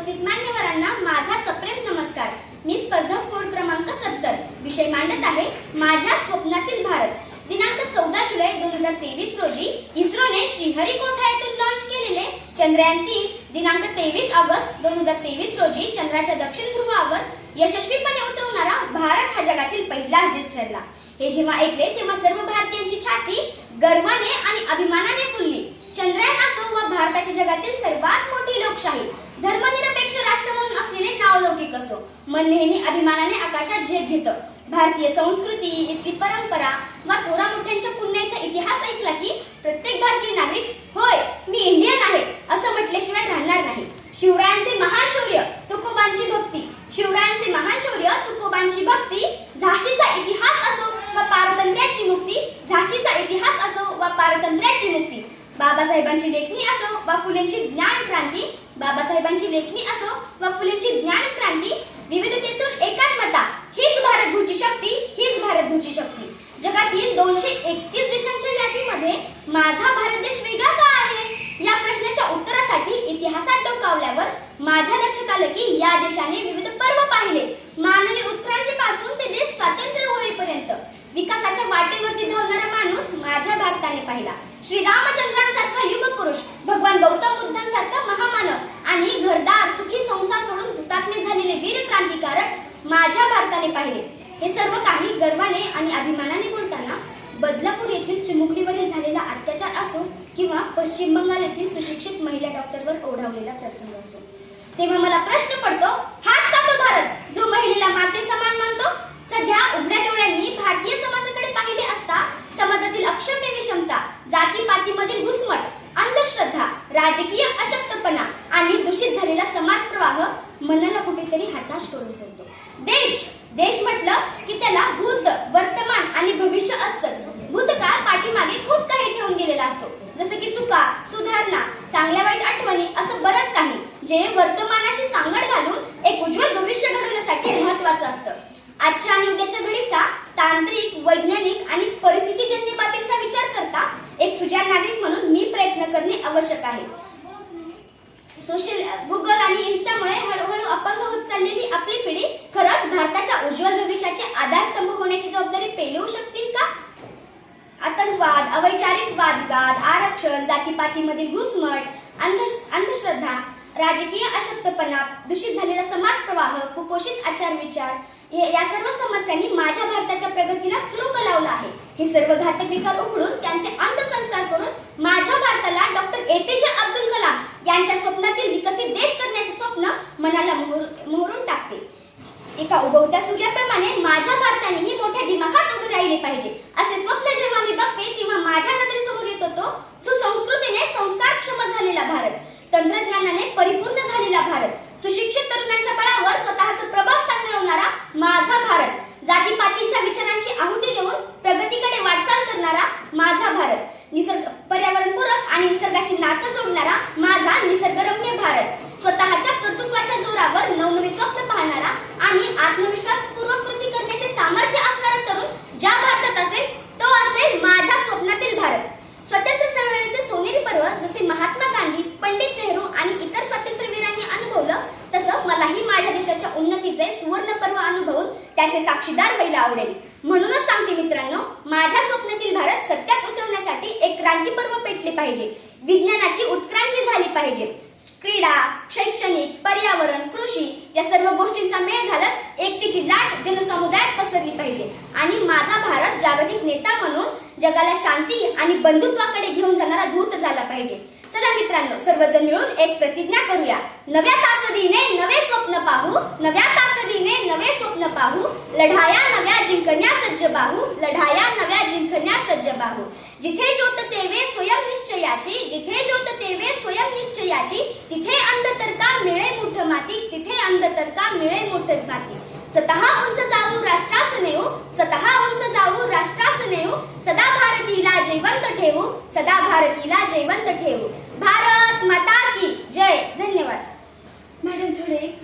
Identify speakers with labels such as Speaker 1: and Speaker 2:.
Speaker 1: उपस्थित मान्यवरांना माझा सप्रेम नमस्कार. मी स्पर्धक कोड क्रमांक सत्तर. विषय मांडत आहे माझ्या स्वप्नातील भारत. दिनांक चौदा जुलै दोन हजार तेवीस रोजी इस्रोने श्रीहरिकोठा येथून लॉन्च केलेले चंद्रयान तीन. दिनांक तेवीस ऑगस्ट दोन हजार तेवीस रोजी चंद्राच्या दक्षिण ध्रुवावर यशस्वीपणे उतरवणारा भारत हा जगातील पहिलाच देश ठरला. हे जेव्हा ऐकले तेव्हा सर्व भारतीयांची छाती गर्वाने आणि अभिमानाने फुलली. चंद्रयान असो व भारताच्या जगातील सर्वात मोठी लोकशाही. मन नेहमी अभिमानाने आकाशात झेप घेतं. भारतीय संस्कृती इथली परंपरा वा थोरा मोठ्यांच्या पुण्याचा इतिहास ऐकला की प्रत्येक भारतीय नागरिक होय मी इंडियन आहे असं म्हटल्याशिवाय राहणार नाही. शिवरायांचे महान शौर्य तुकोबांची भक्ती. शिवरायांचे महान शौर्य तुकोबांची भक्ती झाशीचा इतिहास असो व पारतंत्र्याची मुक्ती झाशीचा इतिहास असो व पारतंत्र्याची मुक्ती. बाबासाहेबांची लेखणी असो वा फुलेंची ज्ञान क्रांती बाबासाहेबांची लेखणी असो वा फुलेंची ज्ञान क्रांती झालं की या देशाने विविध पर्व पाहिले. मानवी उत्क्रांतीपासून ते देश स्वातंत्र्य होईपर्यंत. विकासाच्या वाटेवरती धावणारा माणूस माझ्या भारताने पाहिला. श्री रामचंद्रांसारखा युग पुरुष भगवान गौतम बुद्धांसारखा महामानव आणि घरदार सुखी संसार सोडून हुतात्मे झालेले वीर क्रांतिकारक माझ्या भारताने पाहिले. हे सर्व काही गर्वाने आणि अभिमानाने बोलताना बदलापूर येथील चिमुकलीवरील झालेला अत्याचार असो किंवा पश्चिम बंगाल येथील सुशिक्षित महिला डॉक्टरवर ओढावलेला प्रसंग असो. तेव्हा मला प्रश्न पडतो हाच का तो भारत? जो महिलेला माते समान मानतो? सध्या उघड्या डोळ्यांनी भारतीय समाजाकडे पाहिले असता समाजातील अक्षम्य विषमता जातीपातीमधील घुसमट अंधश्रद्धा राजकीय अशक्तपणा आणि दूषित झालेला समाज प्रवाह मनाला कुठेतरी हताश करून सोडतो. देश देश म्हटलं की त्याला जे वर्तमानाशी सांगड घालून एक उज्ज्वल भविष्य घडवण्यासाठी महत्वाचं असतं. आजच्या आणि उद्याच्या घडीचा तांत्रिक वैज्ञानिक आणि परिस्थितीजन्य बाबींचा विचार करता एक सुजाण नागरिक म्हणून मी प्रयत्न करणे आवश्यक आहे. सोशल गुगल आणि इन्स्टामुळे हळूहळू अपंग होत चाललेली आपली पिढी खरंच भारताच्या उज्ज्वल भविष्याचे आधारस्तंभ होण्याची जबाबदारी पेलवू शकतील का? आतंकवाद अवैचारिक वादविवाद आरक्षण जातीपातीमधील घुसमट अंध अंधश्रद्धा राजकीय अशक्तपणा दूषित झालेला समाज प्रवाह कुपोषित आचार विचार या सर्व समस्यांनी माझ्या भारताच्या प्रगतीला सुरुंग लावला आहे. हे सर्व घातक विकार उघडून त्यांचे अंधसंस्कार करून माझ्या भारताला डॉक्टर एपीजे अब्दुल कलाम यांच्या स्वप्नातील विकसित देश करण्याचे स्वप्न मनाला मोहरून टाकते. एका उगवत्या सूर्याप्रमाणे माझ्या भारतानेही मोठ्या दिमाखात उभे राहिले पाहिजे असे स्वप्न जेव्हा मी बघते तेव्हा माझ्या नजरेसमोर येतो तो सुसंस्कृतीने संस्कारक्षम झालेला भारत तंत्रज्ञानाने परिपूर्ण झालेला भारत. सुशिक्षित तरुणांच्या बळावर स्वतःचा प्रभाव स्थान मिळवणारा माझा भारत. जातीपातींच्या विचारांची आहुती देऊन प्रगतीकडे वाटचाल करणारा माझा भारत. निसर्ग पर्यावरणपूरक आणि निसर्गाशी नातं जोडणारा माझा निसर्गरम्य भारत. स्वतःच्या कर्तृत्वाच्या जोरावर नवनवी स्वप्न पाहणारा आणि आत्मविश्वासपूर्वक कृती उन्नतीचे सुवर्ण पर्व अनुभवून त्याचे साक्षीदार व्हायला आवडेल. म्हणूनच सांगते मित्रांनो माझ्या स्वप्नातील भारत सत्यात उतरवण्यासाठी एक क्रांती पर्व पेटले पाहिजे. विज्ञानाची उत्क्रांती झाली पाहिजे. क्रीडा शैक्षणिक पर्यावरण कृषी या सर्व गोष्टींचा मेळ घालत एकतेची लाट जनसमुदायात पसरली पाहिजे. आणि माझा भारत जागतिक नेता म्हणून जगाला शांती आणि बंधुत्वाकडे घेऊन जाणारा दूत झाला पाहिजे. चला मित्रांनो सर्वजण मिळून एक प्रतिज्ञा करूया. नव्या ताकदीने नवे स्वप्न पाहू नव्या ताकदीने नवे स्वप्न पाहू लढाया नव्या जिंकण्या सज्ज बाहू लढाया नव्या जिंकण्या सज्ज बाहू. जिथे ज्योत तेवे स्वयं निश्चयाची जिथे ज्योत तेवे स्वयं निश्चयाची तिथे अंध मिळे मुठ माती तिथे अंध मिळे मुठ माती स्वतः उंच जाऊन जैवंत ठेवू. सदा भारतीला जैवंत ठेवू. भारत माता की जय. धन्यवाद.
Speaker 2: मॅडम थोडे